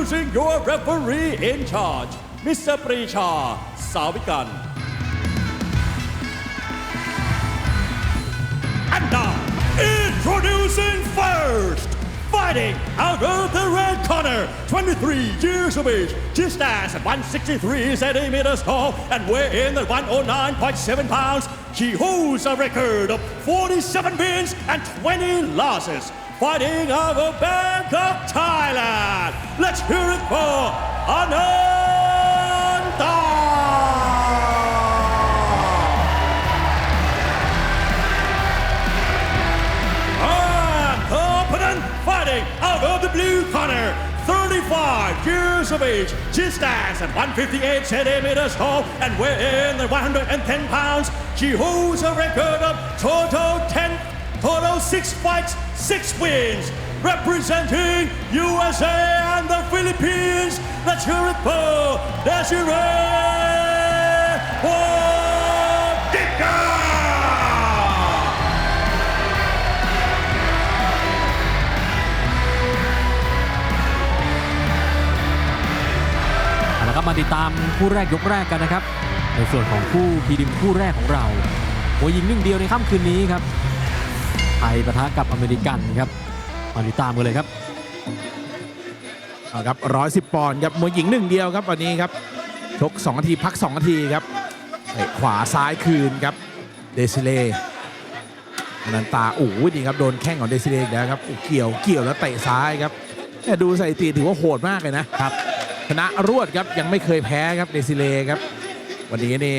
Introducing your referee in charge, Mr. Prisha Savikan. And now, introducing first, fighting out of the red corner, 23 years of age, just as 163 centimeters tall and weighing at 109.7 pounds. He holds a record of 47 wins and 20 losses. Fighting out of Bangkok, Thailand. Let's hear it for Ananda! And opponent fighting out of the blue corner. 35 years of age, She stands at 158 centimeters tall and weighing at 110 pounds. She holds a record of total 10, total 6 fights, 6 wins. Representing USA and the Philippines, let's hear it for Desiree Wadiga! เอาละครับมาติดตามคู่แรกยกแรกกันนะครับ ในส่วนของคู่พีดิมคู่แรกของเราโวยยิงหนึ่งเดียวในค่ำคืนนี้ครับ ไทยปะทะกับอเมริกันครับมาติดตามกันเลยครับเอาครับ110ปอนด์ครับมวยหญิงหนึ่งเดียวครับวันนี้ครับชก2นาทีพัก2นาทีครับเตะขวาซ้ายคืนครับเดซิเล่อนันตาโอ้โหดีครับโดนแข้งของเดซิเล่อีกแล้วครับโอ้เกี่ยวเกี่ยวแล้วเตะซ้ายครับแต่ดูสถิติถือว่าโหดมากเลยนะครับชนะรวดครับยังไม่เคยแพ้ครับเดซิเล่ครับ วันนี้นี่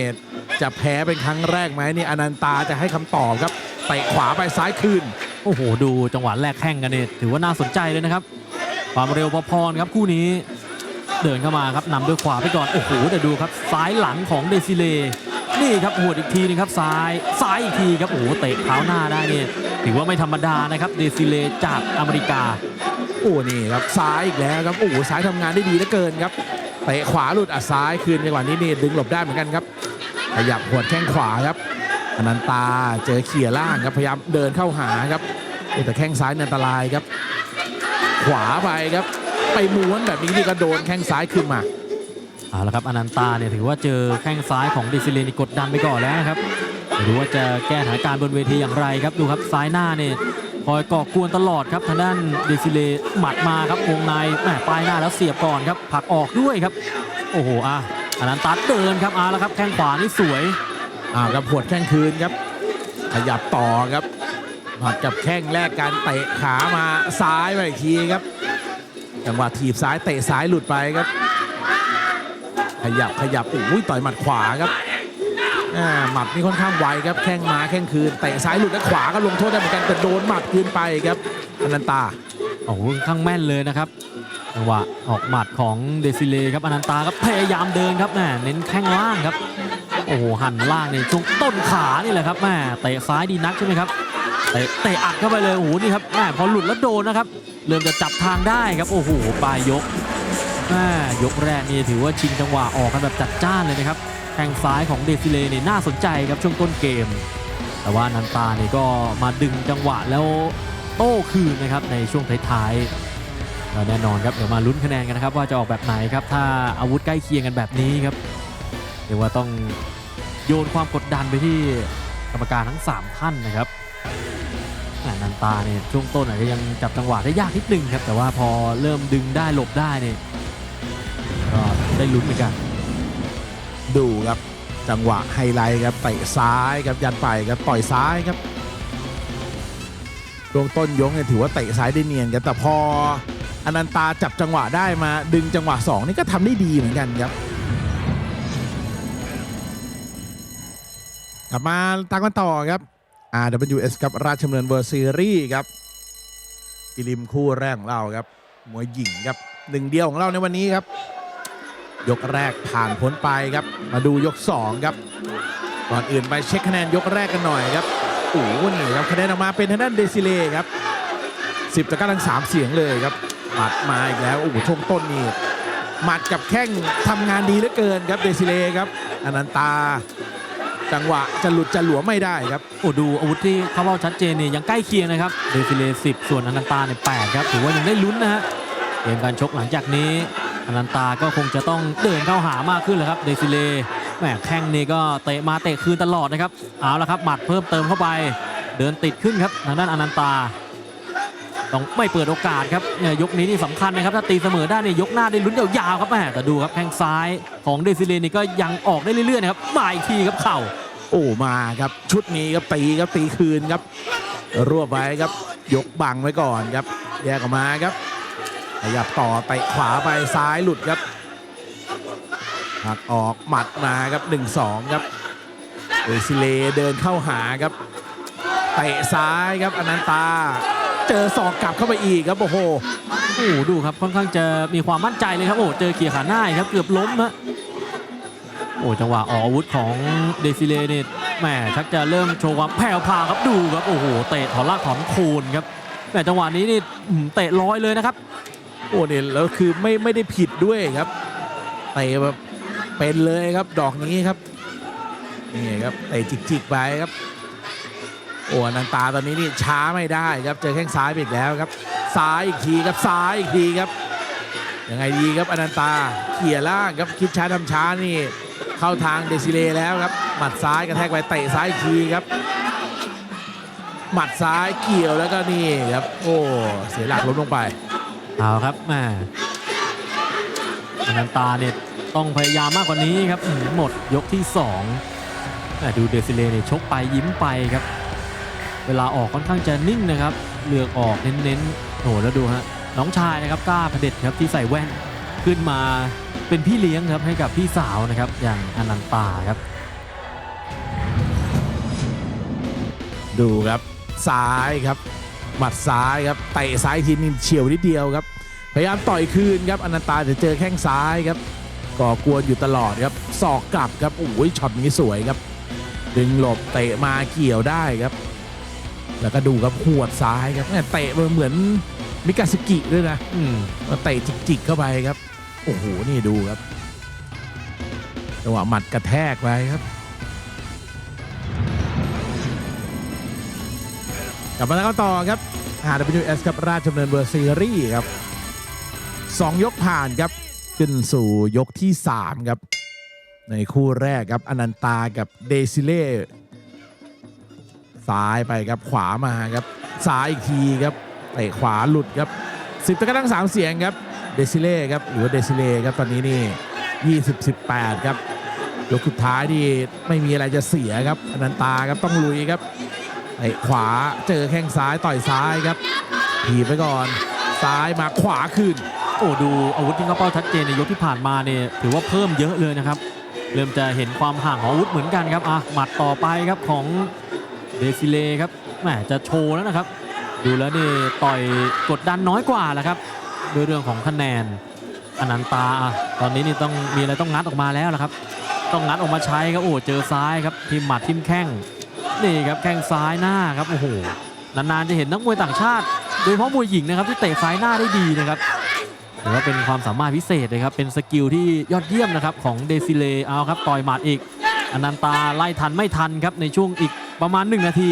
จะแพ้เป็นครั้งแรกไหมนี่อนันตาจะให้คำตอบครับเตะขวาไปซ้ายคืน โอ้โห ดูจังหวะแรกแข่งกันเนี่ยถือว่าน่าสนใจเลยนะครับ ความเร็วพอๆครับคู่นี้ เดินเข้ามาครับนำด้วยขวาไปก่อน โอ้โหแต่ดูครับซ้ายหลังของเดซิเลนี่ครับหัวอีกทีนึงครับซ้ายซ้ายอีกทีครับโอ้โหเตะเท้าหน้าได้เนี่ยถือว่าไม่ธรรมดานะครับเดซิเลจากอเมริกา โอ้นี่ครับซ้ายอีกแล้วครับโอ้โหซ้ายทำงานได้ดีเหลือเกินครับเตะขวาหลุดอะซ้ายคืนจังหวะนี้นี่ดึงหลบได้เหมือนกันครับขยับหัวแข้งขวาครับ อนันตาเจอเขี่ยล่างครับพยายามเดินเข้าหาครับแต่แข้งซ้ายอันตรายครับ ขวาไปครับ ไปม้วนแบบนี้นี่ก็โดนแข้งซ้ายขึ้นมาเอาละครับอนันตาเนี่ยถือว่าเจอแข้งซ้ายของเดซิเลนี่กดดันไปก่อนแล้วนะครับไม่รู้ว่าจะแก้สถานการณ์บนเวทีอย่างไรครับดูครับซ้ายหน้าเนี่ยคอยก่อกวนตลอดครับทางด้านเดซิเลหมัดมาครับวงในแหมปลายหน้าแล้วเสียบก่อนครับผลักออกด้วยครับ โอ้โหอะอนันตาเดินครับเอาละครับแข้งขวานี่สวย อ่าครับหัวดแข้งคืนครับ ขยับต่อครับผัดกับแข้งแรกการเตะขามาซ้ายไปอีกทีครับจังหวะถีบซ้ายเตะซ้ายหลุดไปครับ ขยับขยับโอ้ยต่อยหมัดขวาครับอ่าหมัดนี่ค่อนข้างไวครับแข้งมาแข้งคืนเตะซ้ายหลุดและขวาก็ลงโทษได้เหมือนกันแต่โดนหมัดคืนไปครับอนันตาโอ้โหข้างแม่นเลยนะครับจังหวะออกหมัดของเดซิเลครับอนันตาครับพยายามเดินครับแหมเน้นแข้งล่างครับ อ้โหหันล่างในช่วงต้นขานี่แหละครับแม่เตะซ้ายดีนักใช่ไหมครับเตะเตะอัดเข้าไปเลยโอ้โหนี่ครับแม่พอหลุดแล้วโดนนะครับเริ่มจะจับทางได้ครับโอ้โหปลายยกแม่ยกแรกนี่ถือว่าชิงจังหวะออกกันแบบจัดจ้านเลยนะครับแข้งซ้ายของเดซิเลนี่น่าสนใจครับช่วงต้นเกม แต่ว่านันตานี่ก็มาดึงจังหวะแล้วโต้คืนนะครับในช่วงท้ายๆแแน่นอนครับเดี๋ยวมาลุ้นคะแนนกันนะครับว่าจะออกแบบไหนครับถ้าอาวุธใกล้เคียงกันแบบนี้ครับเรียกว่าต้อง โยนความกดดันไปที่กรรมการทั้ง 3 ท่านนะครับแหนันตาเนี่ยช่วงต้นอาจจะยังจับจังหวะได้ยากนิดนึงครับ แต่ว่าพอเริ่มดึงได้หลบได้เนี่ยก็ได้ลุ้นเหมือนกัน ดูครับจังหวะไฮไลท์ครับเตะซ้ายครับยันไปครับต่อยซ้ายครับดวงต้นยกเนี่ยถือว่าเตะซ้ายได้เนียนครับแต่พออนันตาจับจังหวะได้มาดึงจังหวะสองนี่ก็ทำได้ดีเหมือนกันครับ กลับมาตามกันต่อครับ RWS ครับราชดำเนินเวอร์ซีรีส์ครับพิลิมคู่แรกของเราครับมวยหญิงครับหนึ่งเดียวของเราในวันนี้ครับ ยกแรกผ่านพ้นไปครับ มาดูยก 2 ครับก่อนอื่นไปเช็คคะแนนยกแรกกันหน่อยครับโอ้โหนี่ครับคะแนนออกมาเป็นทางด้านเดซิเล่ครับ10ต่อ9ทั้ง3เสียงเลยครับหมัดมาอีกแล้วโอ้โหช่วงต้นนี่หมัดกับแข้งทำงานดีเหลือเกินครับเดซิเล่ครับอนันตา จังหวะจะหลุดจะหลวมไม่ได้ครับโอ้ดูอาวุธที่เข้าเป้าชัดเจนเนี่ยยังใกล้เคียงนะครับเดฟิเล10ส่วนอนันตาเนี่ย8ครับถือว่ายังได้ลุ้นนะฮะเกมการชกหลังจากนี้อนันตาก็คงจะต้องเดินเข้าหามากขึ้นแหละครับเดซิเลแหมแข้งนี่ก็เตะมาเตะคืนตลอดนะครับเอาละครับหมัดเพิ่มเติมเข้าไป เดินติดขึ้นครับทางด้านอนันตา ต้องไม่เปิดโอกาสครับเนี่ยยกนี้นี่สำคัญนะครับถ้าตีเสมอได้เนี่ยยกหน้าได้ลุ้นยาวๆครับแม่แต่ดูครับแข้งซ้ายของเดซิเลนี่ก็ยังออกได้เรื่อยๆนะครับมาอีกทีครับเข่าโอ้มาครับชุดนี้ครับตีครับตีคืนครับรวบไว้ครับยกบังไว้ก่อนครับแยกออกมาครับขยับต่อเตะขวาไปซ้ายหลุดครับหักออกหมัดมาครับ1-2ครับเอซิเลเดินเข้าหาครับเตะซ้ายครับอนันตา เจอศอกกลับเข้าไปอีกครับโอ้โหโอ้โหดูครับค่อนข้างจะมีความมั่นใจเลยครับโอ้เจอเกียร์ขาหน้าอีกครับเกือบล้มฮะโอ้จังหวะออกอาวุธของเดซิเลนี่แหมชักจะเริ่มโชว์ความแผ่วพราวครับดูครับโอ้โหเตะถอนลากถอนโคนครับแหมจังหวะนี้นี่อืมเตะลอยเลยนะครับโอ้เนี่ยแล้วคือไม่ไม่ได้ผิดด้วยครับเตะแบบเป็นเลยครับดอกนี้ครับนี่ครับเตะจิกๆไปครับ โอ้อนันตาตอนนี้นี่ช้าไม่ได้ครับ เจอแข้งซ้ายไปอีกแล้วครับ ซ้ายอีกทีครับ ซ้ายอีกทีครับ ยังไงดีครับอนันตา เขี่ยล่างครับ คิดช้าทำช้านี่ เข้าทางเดซิเลแล้วครับ หมัดซ้ายกระแทกไปเตะซ้ายอีกทีครับ หมัดซ้ายเกี่ยวแล้วก็นี่ครับ โอ้ เสียหลักล้มลงไป เอาครับแหมอนันตาเนี่ยต้องพยายามมากกว่านี้ครับ หมดยกที่สองดูเดซิเลเนี่ยชกไปยิ้มไปครับ เวลาออกค่อนข้างจะนิ่งนะครับเลือกออกเน้นๆโหแล้วดูฮะน้องชายนะครับกล้าพระเด็จครับที่ใส่แว่นขึ้นมาเป็นพี่เลี้ยงครับให้กับพี่สาวนะครับอย่างอนันตาครับ ดูครับซ้ายครับ หมัดซ้ายครับเตะซ้ายทีนี่เฉียวนิดเดียวครับ พยายามต่อยคืนครับอนันตาจะเจอแข้งซ้ายครับก่อกวนอยู่ตลอดครับศอกกลับครับโอ้ยช็อตนี้สวยครับ ดึงหลบเตะมาเกี่ยวได้ครับ แล้วก็ดูครับหวดซ้ายครับแม่เตะมันเหมือนมิกาสกิด้วยนะอืมมาเตะจิกๆเข้าไปครับ โอ้โห นี่ดูครับจังหวะหมัดกระแทกไปครับกลับมาแล้วก็ต่อครับ RWS ครับราชดำเนินเบอร์ซีรีส์ครับสองยกผ่านครับ ขึ้นสู่ยกที่ 3 ครับ ในคู่แรกครับอนันตากับเดซิเล่ ซ้ายไปครับขวามาครับซ้ายอีกทีครับเตะขวาหลุดครับสิบตะกร้งสามเสียงครับเดซิเล่ครับหรือว่าเดซิเล่ครับตอนนี้นี่ 20 18 ครับยกสุดท้ายนี่ไม่มีอะไรจะเสียครับอนันตาครับต้องลุยครับเตะขวาเจอแข้งซ้ายต่อยซ้ายครับถีบไปก่อนซ้ายมาขวาคืนโอ้ดูอาวุธที่เขาเป้าชัดเจนในยกที่ผ่านมาเนี่ยถือว่าเพิ่มเยอะเลยนะครับ เริ่มจะเห็นความห่างของอาวุธเหมือนกันครับอะหมัดต่อไปครับของ เดซิเลครับแหมจะโชว์แล้วนะครับ ดูแล้วนี่ต่อยกดดันน้อยกว่าแหละครับด้วยเรื่องของคะแนนอนันตา ตอนนี้นี่ต้องมีอะไรต้องงัดออกมาแล้วละครับ ต้องงัดออกมาใช้ครับโอ้เจอซ้ายครับทิมหมัดทิมแข้งนี่ครับแข้งซ้ายหน้าครับโอ้โหนานๆจะเห็นนักมวยต่างชาติ โดยเฉพาะมวยหญิงนะครับที่เตะซ้ายหน้าได้ดีนะครับถือว่าเป็นความสามารถพิเศษเลยครับเป็นสกิลที่ยอดเยี่ยมนะครับของเดซิเลเอาครับต่อยหมัดอีกอนันตาไล่ทันไม่ทันครับในช่วงอีก ประมาณ 1 นาที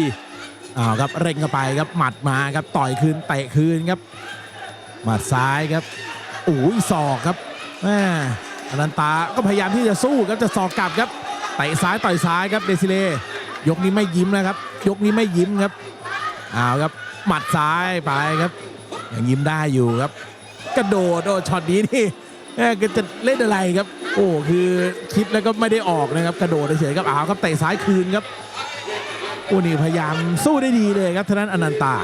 อ้าวครับเร่งเข้าไปครับหมัดมาครับต่อยคืนเตะคืนครับ หมัดซ้ายครับโอ้ยศอกครับแม่อนันตาก็พยายามที่จะสู้ครับจะศอกกลับครับเตะซ้ายต่อยซ้ายครับเดซิเลยกนี้ไม่ยิ้มนะครับ ยกนี้ไม่ยิ้มครับอ้าวครับหมัดซ้ายไปครับยังยิ้มได้อยู่ครับกระโดดโอ้ช็อตนี้นี่แม่ก็จะเล่นอะไรครับ โอ้คือคิดแล้วก็ไม่ได้ออกนะครับ กระโดดเฉยๆครับอ้าวครับเตะซ้ายคืนครับ อ้นี่พยายามสู้ได้ดีเลยครับท่านั้นอนันตา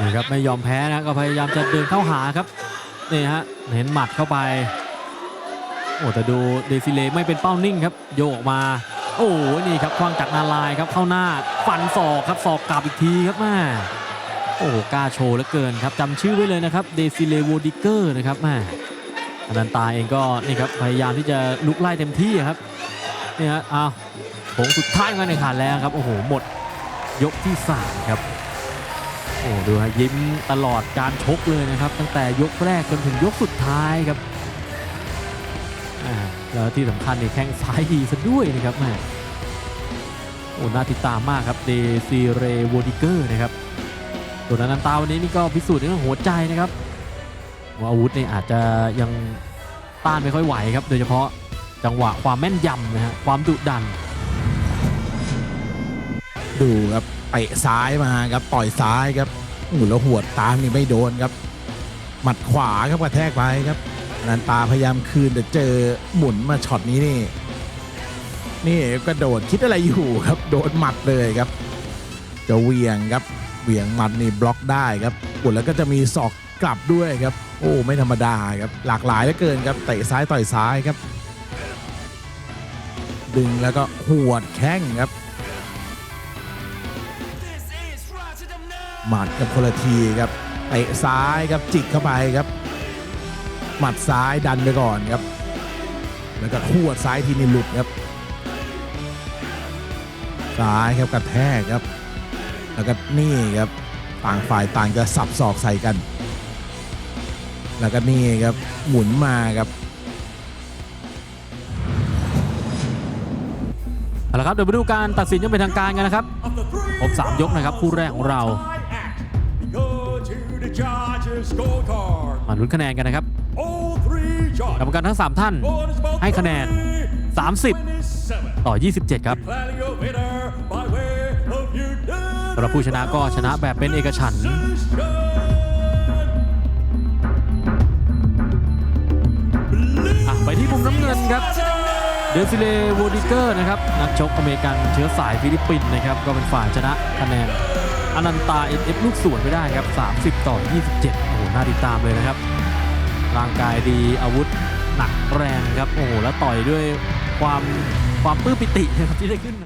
นี่ครับไม่ยอมแพ้นะก็พยายามจะเดินเข้าหาครับนี่ฮะเห็นหมัดเข้าไปโอ้แต่ดูเดซิเลไม่เป็นเป้านิ่งครับ โยกออกมา โอ้นี่ครับควางจากนาลายครับเข้าหน้าฟันศอกครับศอกกลับอีกทีครับแม่โอ้กล้าโชว์เหลือเกินครับจำชื่อไว้เลยนะครับเดซิเลโวดิเกอร์นะครับแม่อนันตาเองก็นี่ครับพยายามที่จะลุกไล่เต็มที่ครับนี่ฮะอ้าวโถงสุดท้ายมาในขาดแล้วครับโอ้โหหมด ยกที่สามครับโอ้ดูฮะยิ้มตลอดการชกเลยนะครับ ตั้งแต่ยกแรกจนถึงยกสุดท้ายครับอ่าแล้วที่สำคัญนี่แข้งซ้ายดีซะด้วยนะครับแม่โอ้น่าติดตามมากครับเดซีเรโวดิเกอร์นะครับส่วนอนันตาวันนี้นี่ก็พิสูจน์ในเรื่องหัวใจนะครับว่าอาวุธนี่อาจจะยังต้านไม่ค่อยไหวครับ โดยเฉพาะจังหวะความแม่นยำนะฮะความดุดัน ดูครับเตะซ้ายมาครับต่อยซ้ายครับอู้แล้วหัวตามนี่ไม่โดนครับ หมัดขวาครับกระแทกไปครับนันตาพยายามคืนแต่เจอหมุนมาช็อตนี้นี่ นี่กระโดดคิดอะไรอยู่ครับ โดนหมัดเลยครับ จะเวียงครับเวียงหมัดนี่บล็อกได้ครับอุดแล้วก็จะมีศอกกลับด้วยครับ โอ้ไม่ธรรมดาครับ หลากหลายเหลือเกินครับเตะซ้ายต่อยซ้ายครับ ดึงแล้วก็หวดแข้งครับ หมัดกับคนละทีครับเตะซ้ายครับจิกเข้าไปครับ หมัดซ้ายดันไปก่อนครับ แล้วก็ขวดซ้ายทีนี่หลุดครับซ้ายครับกระแทกครับ แล้วก็นี่ครับต่างฝ่ายต่างจะสับศอกใส่กัน แล้วก็นี่ครับหมุนมาครับเอาละครับเดี๋ยวมาดูการตัดสินยังเป็นทางการกันนะครับครบสามยกนะครับคู่แรกของเรา มาลุ้นคะแนนกันนะครับ All three กรรม judges. การทั้ง 3 ท่าน Score is about ให้คะแนน 30 27. ต่อ 27 ครับ Declaring your winner by way of unanimous สำหรับผู้ชนะก็ชนะแบบเป็นเอกฉันท์ decision. อะไปที่มุมน้ำเงินครับเดซิเลโวดิเกอร์นะครับนักชกอเมริกันเชื้อสายฟิลิปปินส์นะครับก็เป็นฝ่ายชนะคะแนน อนันตาเอฟลูกสวนไปได้ครับ 30 ต่อ 27 โอ้โห น่าติดตามเลยนะครับ ร่างกายดีอาวุธหนักแรงครับ โอ้โห แล้วต่อยด้วยความความปื้มปิตินะครับที่ได้ขึ้น